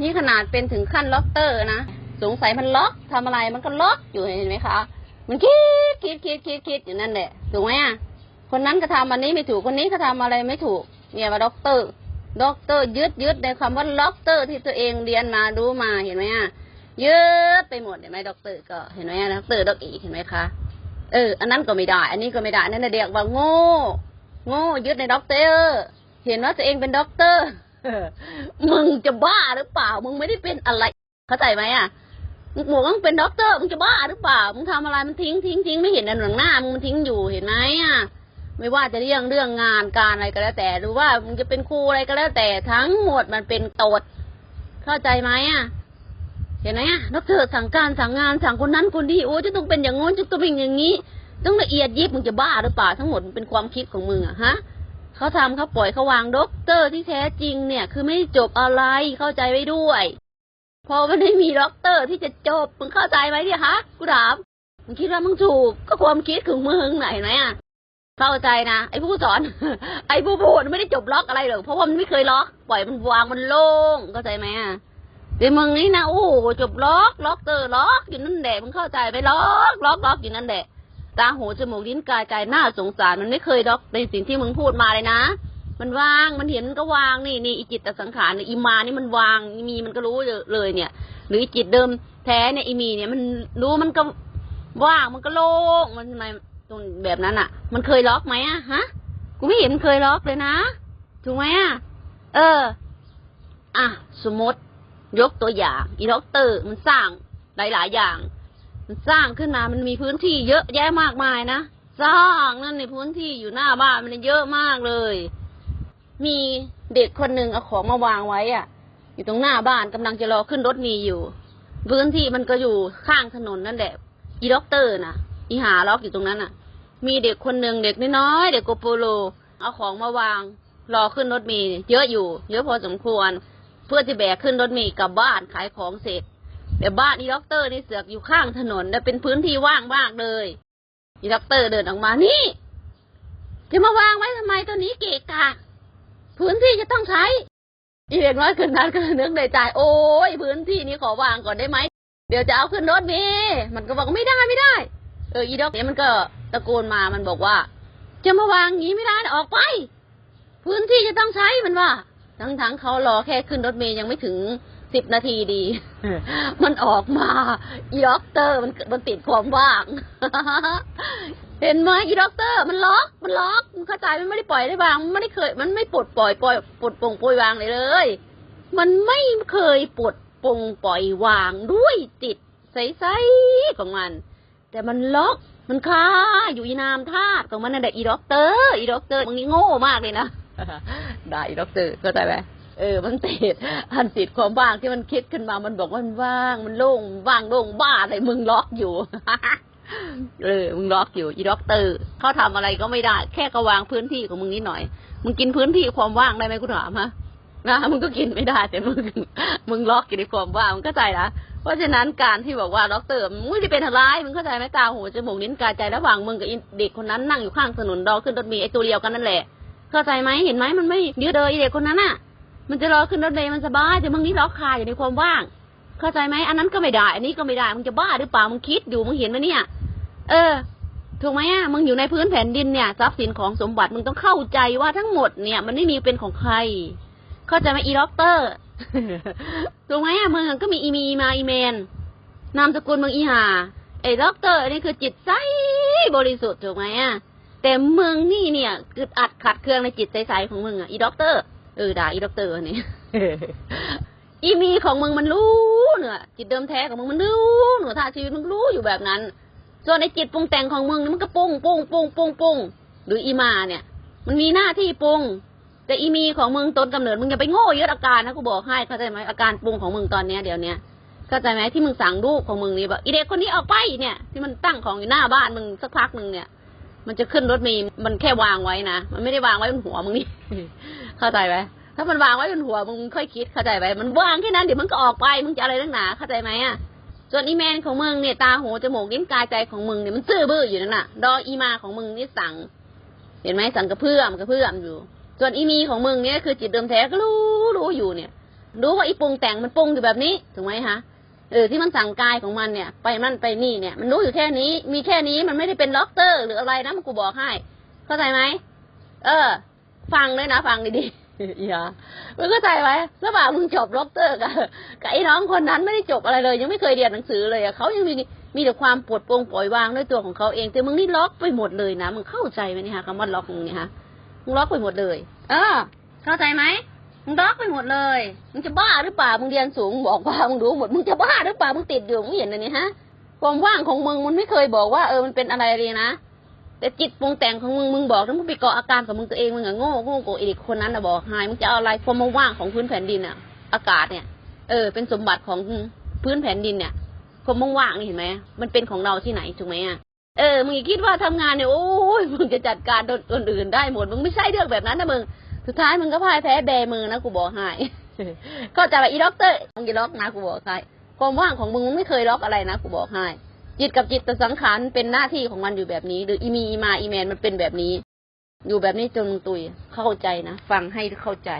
นี่ขนาดเป็นถึงขั้นล็อกเตอร์นะ สงสัยมันล็อกทำอะไรมันก็ล็อกอยู่เห็นไหมคะ มันคิดคิดคิดคิดคิดอยู่นั่นแหละ ถูกไหมอะ คนนั้นก็ทำอันนี้ไม่ถูก คนนี้ก็ทำอะไรไม่ถูก เนี่ยว่าด็อกเตอร์ ด็อกเตอร์ยึดยึดในคำว่าล็อกเตอร์ที่ตัวเองเรียนมารู้มาเห็นไหมอะยึดไปหมดเห็นไหมด็อกเตอร์ก็เห็นไหมด็อกเตอร์ด็อกอีเห็นไหมคะ เออ อันนั้นก็ไม่ได้ อันนี้ก็ไม่ได้ นั่นนะเรียกว่าโง่ โง่ยึดในด็อกเตอร์ เห็นว่าตัวเองเป็นด็อกเตอร์มึงจะบ้าหรือเปล่า มึงไม่ได้เป็นอะไร เข้าใจไหมอะมึงบอกว่ามึงเป็นด็อกเตอร์มึงจะบ้าหรือเปล่า มึงทำอะไรมันทิ้งทิ้งทิ้งไม่เห็นในหนังหน้ามึงมันทิ้งอยู่เห็นไหมอะไม่ว่าจะเรื่องเรื่องงานการอะไรก็แล้วแต่ หรือว่ามึงจะเป็นครูอะไรก็แล้วแต่ทั้งหมดมันเป็นโตด เข้าใจไหมอะเห็นไหมอะด็อกเตอร์สั่งการสั่งงานสั่งคนนั้นคนนี้โอ้จะต้องเป็นอย่างงู้นจะต้องเป็นอย่างนี้ ต้องละเอียดยิบมึงจะบ้าหรือเปล่าทั้งหมดมันเป็นความคิดของมึงอะฮะ เขาทำเขาปล่อยเขาวางด็อกเตอร์ที่แท้จริงเนี่ย คือไม่จบอะไรเข้าใจไว้ด้วย พอมันไม่มีด็อกเตอร์ที่จะจบมึงเข้าใจไหมเนี่ยฮะกูถามมึงคิดว่ามึงถูกก็ความคิดของมึงไหนไหมอะเข้าใจนะไอ้ผู้สอน ไอ้ผู้พูดไม่ได้จบล็อกอะไรหรอกเพราะว่ามันไม่เคยล็อก ปล่อยมันวางมันโล่งเข้าใจไหมอะแต่มึงนี่นะโอ้จบล็อก ล็อกเตอร์ล็อกอยู่นั่นแหละมึงเข้าใจไหมล็อก ล็อกล็อกอยู่นั่นแหละ ตาหูจมูกลิ้นกายใจหน้าสงสารมันไม่เคยดอกในสิ่งที่มึงพูดมาเลยนะ มันวางมันเห็นมันก็วางนี่นี่อีจิตตสังขารเนี่ยอีมานี่มันวางอีมีมันก็รู้เลยเนี่ย หรืออีจิตเดิมแท้เนี่ยอีมีเนี่ยมันรู้มันก็ว่างมันก็โล่งมันทำไมตรงแบบนั้นอะ มันเคยล็อกไหมอะฮะกูไม่เห็นมันเคยล็อกเลยนะถูกไหมอะเออ อะ สมมติ ยกตัวอย่าง อีด็อกเตอร์มันสร้างหลาย ๆ อย่าง มันสร้างขึ้นมามันมีพื้นที่เยอะแยะมากมายนะสร้างนั่นในพื้นที่อยู่หน้าบ้านมันเยอะมากเลย มีเด็กคนหนึ่งเอาของมาวางไว้อะอยู่ตรงหน้าบ้านกำลังจะรอขึ้นรถมีอยู่ พื้นที่มันก็อยู่ข้างถนนนั่นแหละอีด็อกเตอร์นะอีหาล็อกอยู่ตรงนั้นน่ะ มีเด็กคนหนึ่งเด็กน้อยเด็กโกโปโล เอาของมาวาง รอขึ้นรถมีเยอะอยู่ เยอะพอสมควร เพื่อจะแบกขึ้นรถมีกลับบ้านขายของเสร็จ แต่บ้านอีด็อกเตอร์นี่เสือกอยู่ข้างถนนและเป็นพื้นที่ว่างมากเลยอีด็อกเตอร์เดินออกมานี่ จะมาวางไว้ทำไมตัวนี้เกะกะ พื้นที่จะต้องใช้ อีเด็กน้อยคนนั้นก็นึกในใจโอ้ยพื้นที่นี้ขอวางก่อนได้ไหมเดี๋ยวจะเอาขึ้นรถเมย์มันก็บอกไม่ได้ไม่ได้ เอออีด็อกเนี่ยมันก็ตะโกนมามันบอกว่า จะมาวางงี้ไม่ได้ออกไป พื้นที่จะต้องใช้มันว่า ทั้งๆเขารอแค่ขึ้นรถเมย์ยังไม่ถึง สิบนาทีดี มันออกมา อีด็อกเตอร์มันมันติดความว่าง เห็นไหมอีด็อกเตอร์ มันล็อก มันล็อกมันเข้าใจมันไม่ได้ปล่อยได้วาง มันไม่ได้เคย มันไม่ปลดปล่อยปล่อยปลดปลงปล่อยวางเลยเลย มันไม่เคยปลดปลงปล่อยวางด้วยจิตใสๆของมัน แต่มันล็อกมันคาอยู่อีนามธาตุของมันนั่นแหละอีด็อกเตอร์ อีด็อกเตอร์มึงนี่โง่มากเลยนะได้อีด็อกเตอร์เข้าใจไหม เออ มันติดอันติดความว่างที่มันคิดขึ้นมา มันบอกว่ามันว่าง มันโล่ง ว่างโล่งบ้าอะไรมึงล็อกอยู่ เออ มึงล็อกอยู่ อีด็อกเตอร์เขาทำอะไรก็ไม่ได้ แค่ก็วางพื้นที่ของมึงนิดหน่อย มึงกินพื้นที่ความว่างได้ไหมกูถามฮะนะมึงก็กินไม่ได้แต่มึงมึงล็อกอยู่ในความว่างมึงเข้าใจนะเพราะฉะนั้นการที่บอกว่าด็อกเตอร์มึงไม่ได้เป็นอะไรมึงเข้าใจไหมตาหูจมูกลิ้นกายใจระหว่างมึงกับเด็กคนนั้นนั่งอยู่ข้างถนนรอขึ้นรถมล์ไอตัวเดียวกันนั่นแหละ เข้าใจไหมเห็นไหมมันไม่ยืดเลยไอ้เด็กคนนั้นอะ มันจะรอขึ้นรถเมล์มันสบายแต่มึงนี่ล็อกคาอยู่ในความว่าง เข้าใจไหมอันนั้นก็ไม่ได้ อันนี้ก็ไม่ได้มึงจะบ้าหรือเปล่ามึงคิดอยู่มึงเห็นไหมเนี่ย เออถูกไหมอะมึงอยู่ในพื้นแผ่นดินเนี่ยทรัพย์สินของสมบัติมึงต้องเข้าใจว่าทั้งหมดเนี่ย มันไม่มีเป็นของใคร เข้าใจไหมอีด็อกเตอร์ถูกไหมอะมึงก็มีอีมีมาอีเมนนามสกุลมึงอีหาไอ้ด็อกเตอร์นี่คือจิตใสบริสุทธิ์ถูกไหมอะแต่มึงนี่เนี่ยคืออัดขัดเครื่องในจิตใสๆของมึงอะอีด็อกเตอร์ เออด่าอีด็อกเตอร์อันนี้อีมีของมึงมันรู้เนอะจิตเดิมแท้ของมึงมันรู้เนอะท่าชีวิตมึงรู้อยู่แบบนั้น ส่วนในจิตปรุงแต่งของมึงนี่มันก็ปรุงปรุงปรุงปรุงปรุงหรืออีมาเนี่ย มันมีหน้าที่ปรุงแต่อีมีของมึงต้นกำเนิดมึงอย่าไปโง่เยอะอาการนะกูบอกให้เข้าใจไหมอาการปรุงของมึงตอนเนี้ยเดี๋ยวเนี้ยเข้าใจไหมที่มึงสั่งลูกของมึงนี่แบบอีเด็กคนนี้ออกไปเนี่ย ที่มันตั้งของอยู่หน้าบ้านมึงสักพักหนึ่งเนี่ย มันจะขึ้นรถเมีมันแค่วางไว้นะมันไม่ได้วางไว้บนหัวมึงนี่ เข้าใจไหมถ้ามันวางไว้บนหัวมึงค่อยคิดเข้าใจไหมมันวางแค่นั้นเดี๋ยวมันก็ออกไปมึงจะอะไรนักหนาเข้าใจไหมอะส่วนอีแมนของมึงเนี่ยตาหูจมูกลิ้นกายใจของมึงเนี่ยมันซื่อบื้ออยู่นั่นน่ะ ดออีมาของมึงนี่สั่ง เห็นไหมสั่งกระเพื่อมกระเพื่อมอยู่ ส่วนอีมีของมึงเนี่ยคือจิตเดิมแท้ก็รู้รู้อยู่เนี่ย รู้ว่าอีปรุงแต่งมันปรุงอยู่แบบนี้ถูกไหมคะเออที่มันสั่งกายของมันเนี่ย ไปนั่นไปนี่เนี่ย มันรู้อยู่แค่นี้ มีแค่นี้มันไม่ได้เป็นด็อกเตอร์ หรืออะไรนะมันกูบอกให้ เข้าใจไหมเออ ฟังเลยนะ ฟังดีๆอย่ามึงเข้าใจไหมระหว่างมึงจบด็อกเตอร์กับกับไอ้น้องคนนั้นไม่ได้จบอะไรเลย ยังไม่เคยเรียนหนังสือเลยอะเขายังมีมีแต่ความปวดโปร่งปล่อยวางด้วยตัวของเขาเอง แต่มึงนี่ล็อกไปหมดเลยนะมึงเข้าใจไหมเนี่ยฮะคำว่าล็อกมึงเนี่ยฮะมึงล็อกไปหมดเลย เออ เข้าใจไหมมึงล็อกไปหมดเลย มึงจะบ้าหรือเปล่า มึงเรียนสูงบอกว่ามึงรู้หมด มึงจะบ้าหรือเปล่า มึงติดอยู่ มึงเห็นอันนี้ฮะ ความว่างของมึงมันไม่เคยบอกว่าเออ มันเป็นอะไรเลยนะ แต่จิตปรุงแต่งของมึงมึงบอกถ้ามึงไปเกาะอาการของมึงตัวเองมึงอะโง่โง่กว่าไอ้เด็กคนนั้นนะบอกให้มึงจะเอาอะไรความว่างของพื้นแผ่นดินอะอากาศเนี่ย เออ เป็นสมบัติของพื้นแผ่นดินเนี่ยความว่างนี่เห็นไหมมันเป็นของเราที่ไหนถูกไหมอะเออมึงคิดว่าทำงานเนี่ยโอ้ยมึงจะจัดการคนอื่นได้หมดมึงไม่ใช่เรื่องแบบนั้นนะมึงสุดท้ายมึงก็พ่ายแพ้แบมือนะกูบอกให้ก็จะไปอีด็อกเตอร์มึงอย่าล็อกนะกูบอกให้ความว่างของมึงมึงไม่เคยล็อกอะไรนะกูบอกให้ จิตกับจิตตสังขารเป็นหน้าที่ของมันอยู่แบบนี้ หรืออีมีอีมาอีแมนมันเป็นแบบนี้ อยู่แบบนี้จนตุยเข้าใจนะ ฟังให้เข้าใจ